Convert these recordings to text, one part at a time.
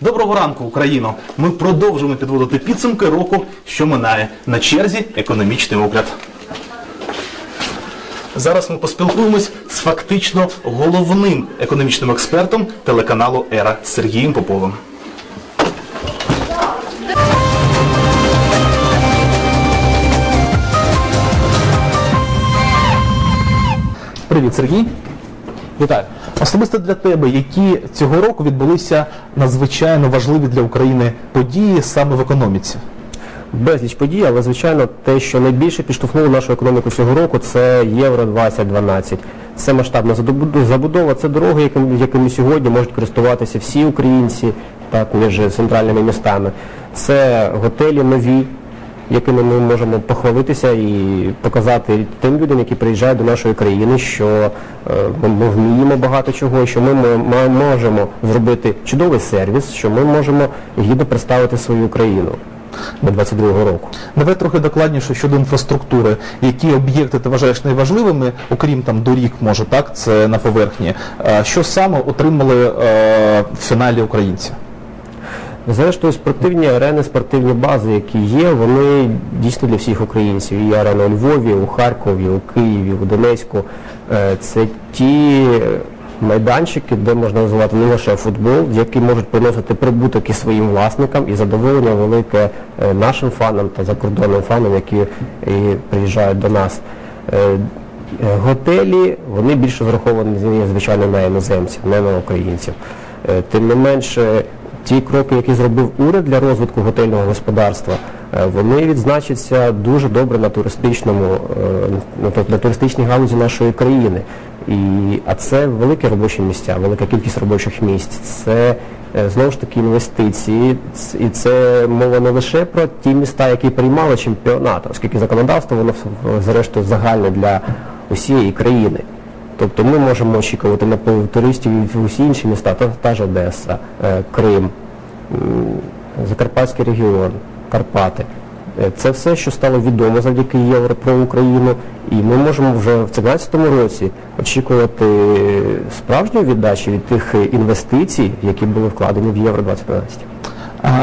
Доброго ранку, Україно! Ми продовжуємо підводити підсумки року, що минає. На черзі економічний огляд. Зараз ми поспілкуємось з фактично головним економічним експертом телеканалу Ера Сергієм Поповим. Привіт, Сергій. Вітаю. Особисто для тебе, які цього року відбулися надзвичайно важливі для України події саме в економіці? Безліч подій, але звичайно те, що найбільше підштовхнуло нашу економіку цього року, це Євро 2012. Це масштабна забудова, це дороги, якими, сьогодні можуть користуватися всі українці, так між центральними містами. Це готелі нові, якими ми можемо похвалитися і показати тим людям, які приїжджають до нашої країни, що е, ми, вміємо багато чого, що ми, мо- мо- можемо зробити чудовий сервіс, що ми можемо гідно представити свою країну до 22-го року. Давай трохи докладніше щодо інфраструктури. Які об'єкти ти вважаєш найважливими, окрім там доріг, може так, це на поверхні. Що саме отримали е, в фіналі українці? Зрештою, спортивні арени, спортивні бази, які є, вони дійсно для всіх українців. І арена у Львові, у Харкові, у Києві, у Донецьку. Е, Це ті майданчики, де можна розвивати не лише футбол, які можуть приносити прибуток і своїм власникам, і задоволення велике е, нашим фанам та закордонним фанам, які приїжджають до нас. Е, е, Готелі вони більше зраховані звичайно на іноземців, не на українців. Е, Тим не менше, ті кроки, які зробив уряд для розвитку готельного господарства, е, вони відзначаться дуже добре на туристичному е, на туристичній галузі нашої країни. І, а це великі робочі місця, велика кількість робочих місць. Це е, знову ж таки інвестиції, і це мова не лише про ті міста, які приймали чемпіонат, оскільки законодавство воно зрештою загальне для усієї країни. Тобто ми можемо очікувати наплив туристів в усі інші міста, та, та ж Одеса, е, Крим, Закарпатський регіон, Карпати. Е, Це все, що стало відомо завдяки Євро про Україну, і ми можемо вже в 2017 році очікувати справжньої віддачі від тих е, інвестицій, які були вкладені в Євро 2012.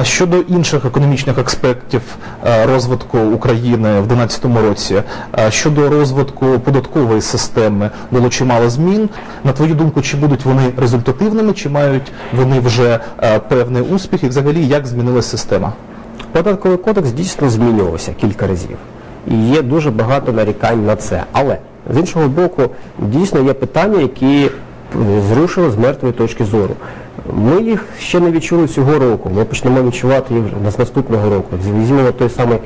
Щодо інших економічних аспектів е, розвитку України в 2012 році, е, щодо розвитку податкової системи було чимало змін. На твою думку, чи будуть вони результативними, чи мають вони вже е, певний успіх, і взагалі як змінилася система? Податковий кодекс дійсно змінювався кілька разів. І є дуже багато нарікань на це. Але з іншого боку, дійсно є питання, які зрушили з мертвої точки зору. Ми їх ще не відчули цього року. Ми почнемо відчувати їх вже з наступного року. Візьмемо той самий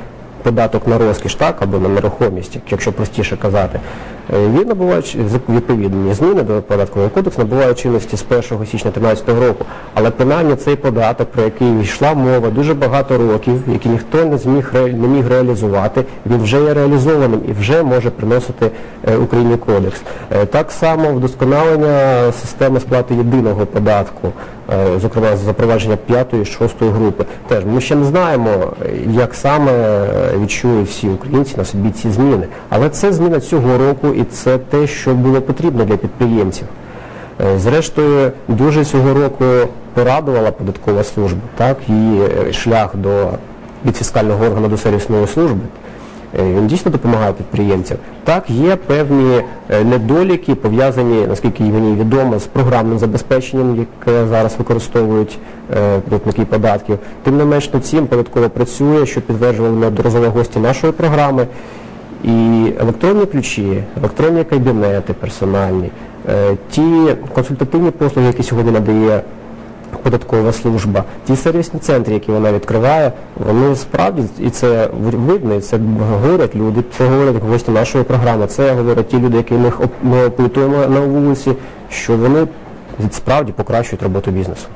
податок на розкіш, так, або на нерухомість, якщо простіше казати. Е, Він набуває відповідні зміни до податкового кодексу набувають чинності з 1 січня 2013 року. Але принаймні цей податок, про який йшла мова дуже багато років, який ніхто не зміг не міг реалізувати, він вже є реалізованим і вже може приносити е, Україні кодекс. Е, Так само вдосконалення системи сплати єдиного податку, зокрема запровадження п'ятої, шостої групи. Теж ми ще не знаємо, як саме відчують всі українці на собі ці зміни. Але це зміна цього року і це те, що було потрібно для підприємців. Е, Зрештою, дуже цього року порадувала податкова служба, так, її е, шлях до від фіскального органу до сервісної служби. Е, Він дійсно допомагає підприємцям. Так, є певні недоліки, пов'язані, наскільки мені відомо, з програмним забезпеченням, яке зараз використовують платники податків. Тим не менш над цим податково працює, що підтверджували неодноразово гості нашої програми. І електронні ключі, електронні кабінети персональні, е, ті консультативні послуги, які сьогодні надає податкова служба, ті сервісні центри, які вона відкриває, вони справді, і це видно, і це говорять люди, це говорять гості нашої програми, це говорять ті люди, які ми опитуємо на вулиці, що вони справді покращують роботу бізнесу.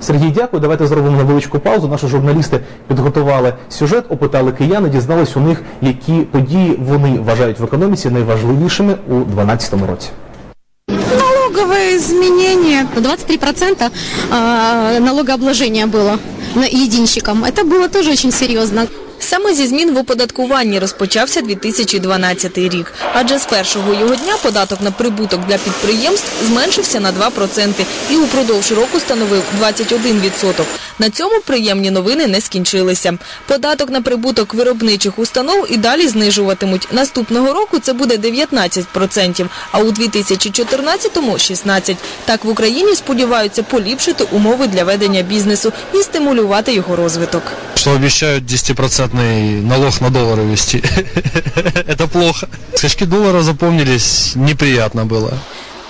Сергій, дякую. Давайте зробимо невеличку паузу. Наші журналісти підготували сюжет, опитали киян і дізнались у них, які події вони вважають в економіці найважливішими у 2012 році. Налоговые изменения. 23% а, налогообложения было на единщикам. Это было тоже очень серьезно. Саме зі змін в оподаткуванні розпочався 2012 рік, адже з першого його дня податок на прибуток для підприємств зменшився на 2% і упродовж року становив 21%. На цьому приємні новини не скінчилися. Податок на прибуток виробничих установ і далі знижуватимуть. Наступного року це буде 19%, а у 2014-му – 16%. Так в Україні сподіваються поліпшити умови для ведення бізнесу і стимулювати його розвиток. что обещают 10% налог на доллары ввести. Это плохо. Скачки доллара запомнились, неприятно было.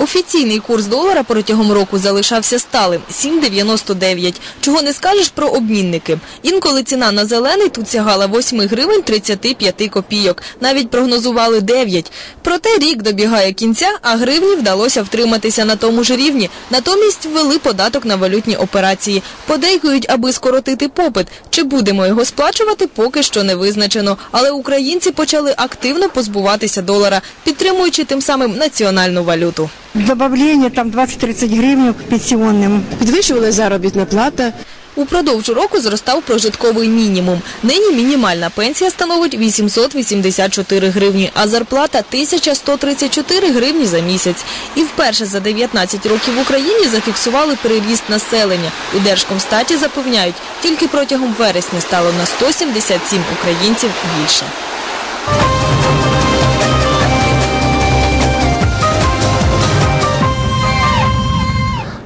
Офіційний курс долара протягом року залишався сталим – 7,99. Чого не скажеш про обмінники. Інколи ціна на зелений тут сягала 8 гривень 35 копійок. Навіть прогнозували 9. Проте рік добігає кінця, а гривні вдалося втриматися на тому ж рівні. Натомість ввели податок на валютні операції. Подейкують, аби скоротити попит. Чи будемо його сплачувати, поки що не визначено. Але українці почали активно позбуватися долара, підтримуючи тим самим національну валюту. Добавление там 20-30 гривен к пенсионным. Підвищувалася заробітна плата. Упродовж року зростав прожитковий мінімум. Нині мінімальна пенсія становить 884 гривні, а зарплата 1134 гривні за місяць. І вперше за 19 років в Україні зафіксували переріст населення. У Держкомстаті запевняють, тільки протягом вересня стало на 177 українців більше.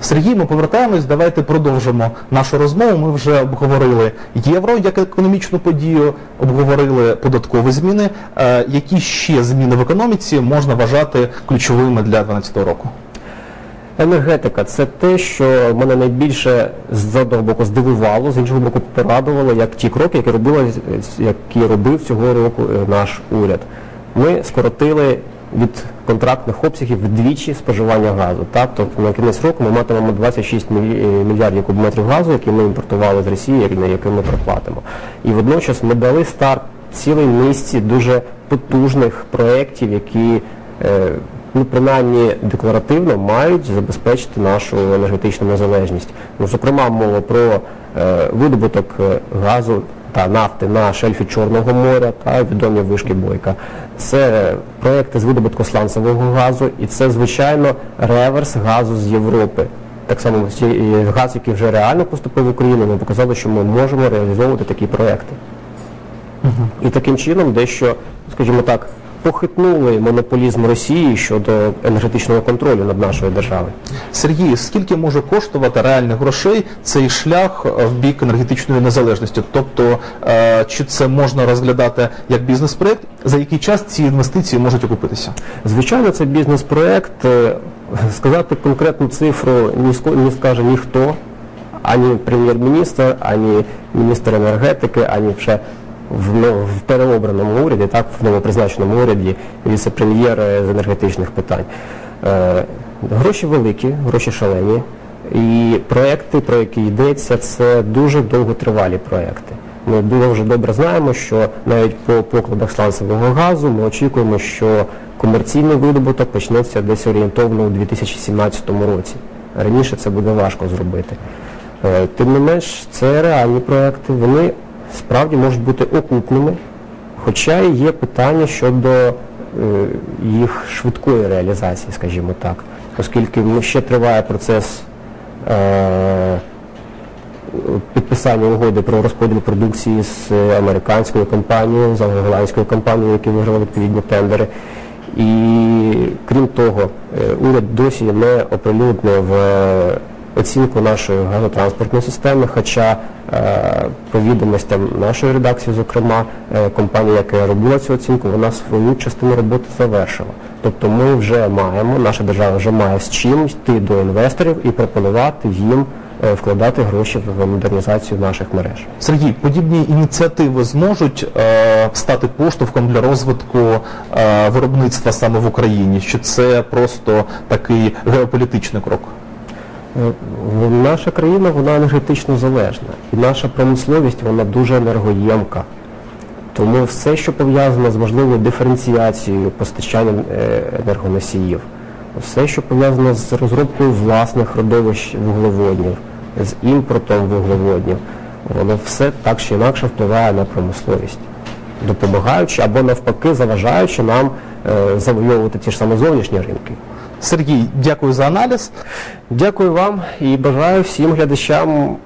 Сергій, ми повертаємось. Давайте продовжимо нашу розмову. Ми вже обговорили євро як економічну подію, обговорили податкові зміни. Е, які ще зміни в економіці можна вважати ключовими для 2012 року? Енергетика це те, що мене найбільше з одного боку здивувало, з іншого боку порадувало, як ті кроки, які робила, які робив цього року е, наш уряд. Ми скоротили від контрактних обсягів вдвічі споживання газу. Так, тобто на кінець року ми матимемо 26 мілі- мільярдів кубометрів газу, які ми імпортували з Росії, на які ми проплатимо. І водночас ми дали старт цілій низці дуже потужних проєктів, які е, ну, принаймні декларативно мають забезпечити нашу енергетичну незалежність. Ну, зокрема, мова про е, видобуток е, газу та нафти на шельфі Чорного моря та відомі вишки Бойка. Це проекти з видобутку сланцевого газу і це, звичайно, реверс газу з Європи. Так само газ, який вже реально поступив в Україну, ми показали, що ми можемо реалізовувати такі проекти. І таким чином дещо, скажімо так, похитнули монополізм Росії щодо енергетичного контролю над нашою державою. Сергій, скільки може коштувати реальних грошей цей шлях е, в бік енергетичної незалежності? Тобто, е, чи це можна розглядати як бізнес-проект, за який час ці інвестиції можуть окупитися? Звичайно, це бізнес-проект. Е, Сказати конкретну цифру не скаже ніхто, ані прем'єр-міністр, ані міністр енергетики, ані вже в, в переобраному уряді, так, в новопризначеному уряді, віце-прем'єр з енергетичних питань. Е, гроші великі, гроші шалені. І проекти, про які йдеться, це дуже довготривалі проекти. Ми дуже добре знаємо, що навіть по покладах сланцевого газу ми очікуємо, що комерційний видобуток почнеться десь орієнтовно у 2017 році. Раніше це буде важко зробити. Е, Тим не менш, це реальні проекти, вони справді можуть бути окупними, хоча і є питання щодо е, їх швидкої реалізації, скажімо так, оскільки ну, ще триває процес. е, підписання угоди про розподіл продукції з американською компанією, з англійською компанією, які виграли відповідні тендери. І крім того, е, уряд досі не оприлюднив е, оцінку нашої газотранспортної системи, хоча е, по відомостям нашої редакції, зокрема, е, компанія, яка робила цю оцінку, вона свою частину роботи завершила. Тобто ми вже маємо, наша держава вже має з чим йти до інвесторів і пропонувати їм е, вкладати гроші в модернізацію наших мереж. Сергій, подібні ініціативи зможуть е, стати поштовхом для розвитку е, виробництва саме в Україні? Чи це просто такий геополітичний крок? Е, Наша країна вона енергетично залежна, і наша промисловість вона дуже енергоємка. Тому все, що пов'язане з можливою диференціацією постачання е, енергоносіїв, все, що пов'язане з розробкою власних родовищ вуглеводнів, з імпортом вуглеводнів, воно все так чи інакше впливає на промисловість, допомагаючи або навпаки заважаючи нам е, завойовувати ті ж самі зовнішні ринки. Сергій, дякую за аналіз. Дякую вам і бажаю всім глядачам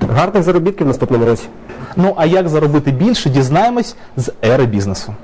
гарних заробітків в наступному році. Ну а як заробити більше, дізнаємось з ери бізнесу.